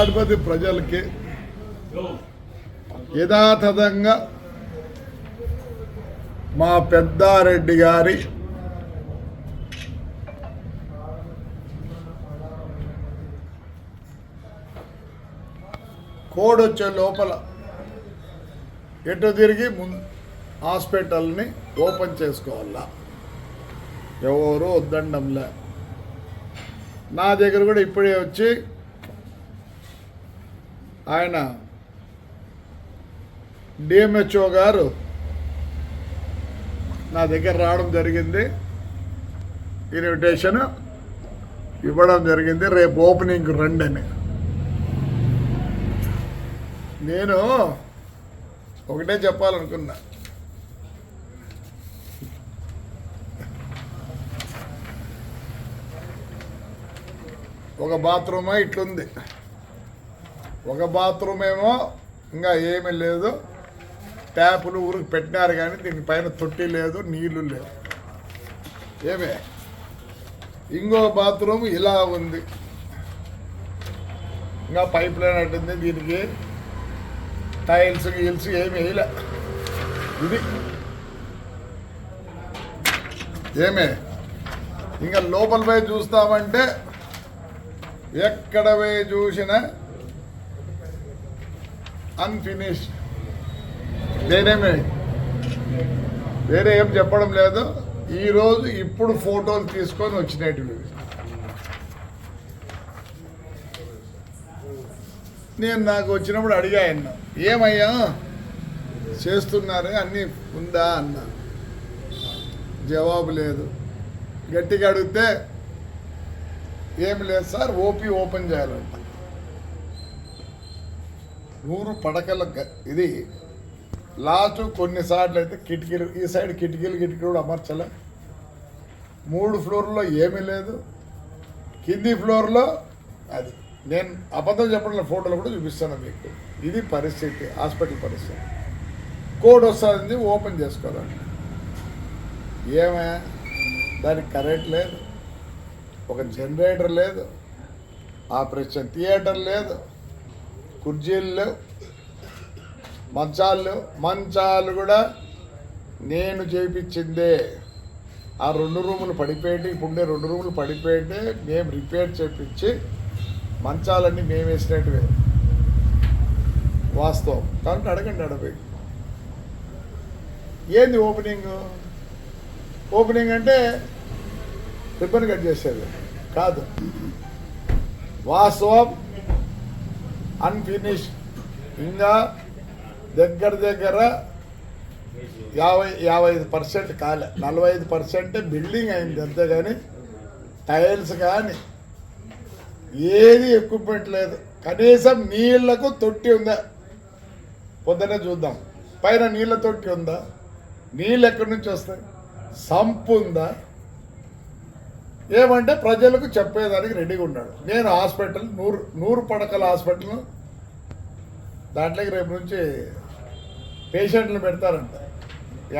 అడపతి ప్రజలకి యథాతథంగా మా పెద్దారెడ్డి గారి కోడ్ వచ్చే లోపల ఎటు తిరిగి ముందు హాస్పిటల్ని ఓపెన్ చేసుకోవాలా? ఎవరు వద్దండంలే. నా దగ్గర కూడా ఇప్పుడే వచ్చి ఆయన డిఎంహెచ్ఓ గారు నా దగ్గర రావడం జరిగింది. ఇన్విటేషన్ ఇవ్వడం జరిగింది. రేపు ఓపెనింగ్ రండి అని. నేను ఒకటే చెప్పాలనుకున్నా. ఒక బాత్రూమా ఇట్లుంది. ఒక బాత్రూమ్ ఏమో ఇంకా ఏమీ లేదు. ట్యాపులు ఊరికి పెట్టినారు కానీ దీని పైన తొట్టి లేదు నీళ్ళు లేవు. ఏమే? ఇంకో బాత్రూమ్ ఇలా ఉంది. ఇంకా పైప్ లైన్ అట్టింది దీనికి. టైల్స్ గీల్స్ ఏమి వేయలే. ఇది. ఏమే? ఇంకా లోపల పోయి చూస్తామంటే ఎక్కడ పోయి చూసినా అన్ఫినిష్డ్ నేనేమే వేరే ఏం చెప్పడం లేదు. ఈరోజు ఇప్పుడు ఫోటోలు తీసుకొని వచ్చినట్టు నేను నాకు వచ్చినప్పుడు అడిగా ఆయన ఏమయ్యా? చేస్తున్నారు? అన్నీ ఉందా? అన్న. జవాబు లేదు. గట్టిగా అడిగితే ఏమి లేదు సార్ ఓపీ ఓపెన్ చేయాలంట. నూరు పడకల ఇది లాస్ట్ కొన్నిసార్లు అయితే కిటికీలు ఈ సైడ్ కిటికీలు కిటికీలు కూడా అమర్చలే. మూడు ఫ్లోర్లో ఏమీ లేదు. కింది ఫ్లోర్లో అది. నేను అబద్ధం చెప్పడం ఫోటోలు కూడా చూపిస్తాను మీకు. ఇది పరిస్థితి హాస్పిటల్ పరిస్థితి. కోడ్ వస్తుంది ఓపెన్ చేసుకోవాలండి ఏమే? దానికి కరెంట్ లేదు. ఒక జనరేటర్ లేదు. ఆపరేషన్ థియేటర్ లేదు. కుర్జీలు మంచాలు మంచాలు కూడా నేను చేయించిందే ఆ రెండు రూములు పడిపోయి ఇప్పుడే రెండు రూములు పడిపోయి మేము రిపేర్ చేయించి మంచాలన్నీ మేము వేసినట్టువే. వాస్తవం. కాబట్టి అడగండి అడగండి. ఏంది ఓపెనింగ్? ఓపెనింగ్ అంటే రిబ్బన్ కట్ చేసేది. కాదు. వాస్తవం. అన్ఫినిష్ ఇంకా దగ్గర దగ్గర యాభై యాభై ఐదు పర్సెంట్ కాలే. నలభై ఐదు పర్సెంట్ బిల్డింగ్ అయింది అంతే కానీ టైల్స్ కానీ ఏది ఎక్విప్మెంట్ లేదు. కనీసం నీళ్ళకు తొట్టి ఉందా? పొద్దునే చూద్దాం. పైన నీళ్ళ తొట్టి ఉందా? నీళ్ళు ఎక్కడి నుంచి వస్తాయి? సంపు ఉందా? ఏమంటే ప్రజలకు చెప్పేదానికి రెడీగా ఉన్నాడు. నేను హాస్పిటల్ నూరు నూరు పడకల హాస్పిటల్ దాంట్లోకి రేపు నుంచి పేషెంట్లు పెడతారంట.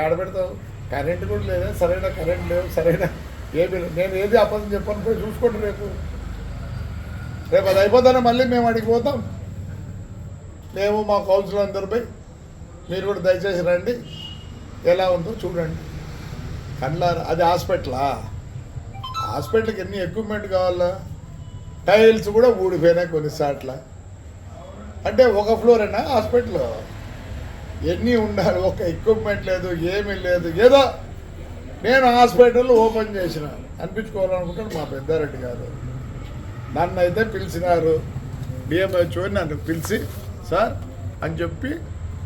ఏడ పెడతావు? కరెంట్ కూడా లేదా. సరైన కరెంట్ లేదు సరైన ఏమి నేను ఏది అబద్ధం చెప్పను పోయి చూసుకోండి రేపు. రేపు అది అయిపోతానే మళ్ళీ మేము అడిగి పోతాం. మేము మా కౌన్సిలర్ అందరు పోయి మీరు కూడా దయచేసి రండి. ఎలా ఉందో చూడండి. కండ్లారా అది హాస్పిటలా? హాస్పిటల్కి ఎన్ని ఎక్విప్మెంట్ కావాలా? టైల్స్ కూడా ఊడిపోయినాయి కొన్నిసార్లు అంటే ఒక ఫ్లోర్ అయినా హాస్పిటల్. ఎన్ని ఉండాలి? ఒక ఎక్విప్మెంట్ లేదు ఏమీ లేదు. ఏదో నేను హాస్పిటల్ ఓపెన్ చేసిన. అనిపించుకోవాలనుకుంటాను మా పెద్దారెడ్డి గారు. నన్ను అయితే పిలిచినారు. డిఎంహెచ్ఓ నన్ను పిలిచి సార్ అని చెప్పి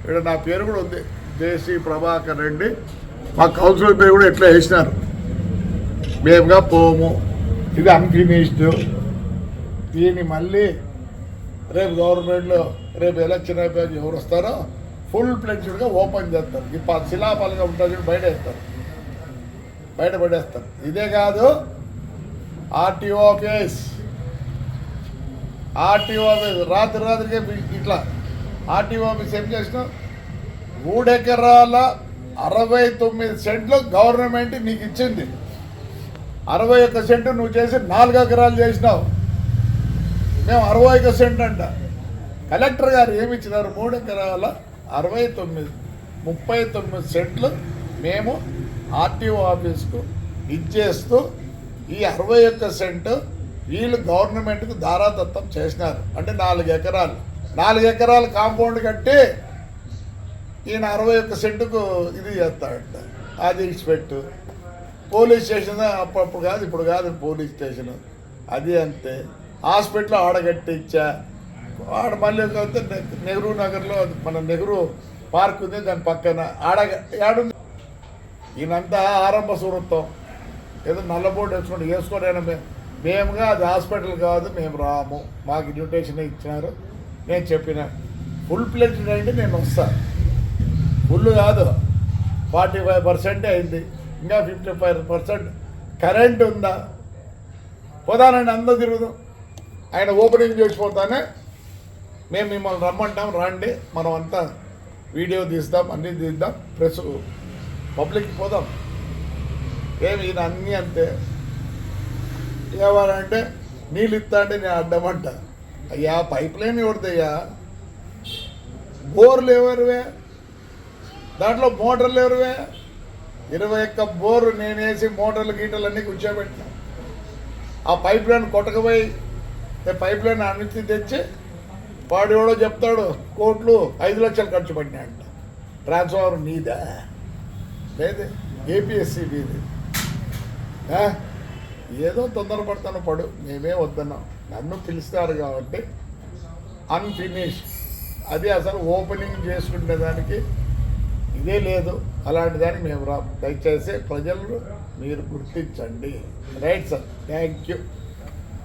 ఇక్కడ నా పేరు కూడా ఉంది. దేశీ ప్రభాకర్ రెడ్డి. మా కౌన్సిలర్ పేరు కూడా ఎట్లా వేసినారు. మేముగా పోము. ఇది అన్ఫినిష్డ్ దీన్ని మళ్ళీ రేపు గవర్నమెంట్లో రేపు ఎలక్షన్ అయిపోయి ఎవరు వస్తారో ఫుల్ ఫ్లెడ్జ్డ్గా ఓపెన్ చేస్తారు. ఈ శిలాపాలుగా శిలాఫలంగా ఉంటుంది బయట వేస్తారు. బయట పడేస్తారు. ఇదే కాదు ఆర్టీఓ ఆఫీస్ ఆర్టీఓ ఆఫీస్ రాత్రి రాత్రికే ఇట్లా ఆర్టీఓ ఆఫీస్ ఏం చేసినాం మూడెకరాల అరవై తొమ్మిది సెంట్లు గవర్నమెంట్ నీకు ఇచ్చింది. అరవై ఒక్క సెంటు నువ్వు చేసి నాలుగు ఎకరాలు చేసినావు. మేము అరవై ఒక్క సెంటు అంట. కలెక్టర్ గారు ఏమి ఇచ్చినారు మూడు ఎకరాల అరవై తొమ్మిది ముప్పై తొమ్మిది సెంట్లు మేము ఆర్టీఓ ఆఫీస్కు ఇచ్చేస్తూ ఈ అరవై ఒక్క సెంటు వీళ్ళు గవర్నమెంట్కు దారాదత్తం చేసినారు. అంటే నాలుగు ఎకరాలు. నాలుగు ఎకరాల కాంపౌండ్ కట్టి ఈయన అరవై ఒక్క సెంటుకు ఇది చేస్తాడంట. అది ఇచ్చిపెట్టు పోలీస్ స్టేషన్ అప్పుడప్పుడు కాదు ఇప్పుడు కాదు పోలీస్ స్టేషన్. అది అంతే. హాస్పిటల్ ఆడగట్టించా ఆడ మళ్ళీ వస్తే నెహ్రూ నగర్లో మన నెహ్రూ పార్క్ ఉంది దాని పక్కన. ఆడ ఆడుంది ఈయనంతా ఆరంభ సూరత్వం ఏదో నల్లబోర్డు వేసుకుంటే వేసుకోవడానికి మేముగా అది హాస్పిటల్ కాదు మేము రాము. మాకు ఇన్విటేషన్ ఇచ్చినారు. నేను చెప్పిన ఫుల్ ప్లేట్ అంటే నేను వస్తాను ఫుల్ కాదు. ఫార్టీ ఫైవ్ పర్సెంటే అయింది. ఇంకా ఫిఫ్టీ ఫైవ్ పర్సెంట్ కరెంట్ ఉందా? పోదానండి అందరూ తిరుగుదాం. ఆయన ఓపెనింగ్ చేసిపోతానే మేము మిమ్మల్ని రమ్మంటాం రండి. మనం అంతా వీడియో తీస్తాం అన్నీ తీద్దాం. ప్రెస్ పబ్లిక్ పోదాం. ఏమి ఈయన అన్నీ అంతే. ఏమనంటే నీళ్ళు ఇస్తా అంటే నేను అడ్డమంట. అయ్యా పైప్ లైన్ ఎవరిదయ్యా? బోర్లు ఎవరివే? దాంట్లో మోటార్లు ఎవరివే? ఇరవై ఒక్క బోరు నేనేసి మోటార్లు గీటర్లు అన్నీ కూర్చోబెట్టినా. ఆ పైప్ లైన్ కొట్టకపోయి పైప్ లైన్ అన్నింటి తెచ్చి వాడు ఎవడో చెప్తాడు కోట్లు ఐదు లక్షలు ఖర్చు పడినాయంట ట్రాన్స్ఫార్మర్ నీదా? లేదు ఏపీఎస్సీ మీది ఏదో తొందరపడతాను పడు. మేమే వద్దన్నాం. నన్ను పిలుస్తారు కాబట్టి అన్ఫినిష్ అది అసలు ఓపెనింగ్ చేసుకునే దానికి ఇదే లేదు. అలాంటి దాన్ని మేము రా దయచేసి ప్రజలు మీరు గుర్తించండి. Right sir. Thank you.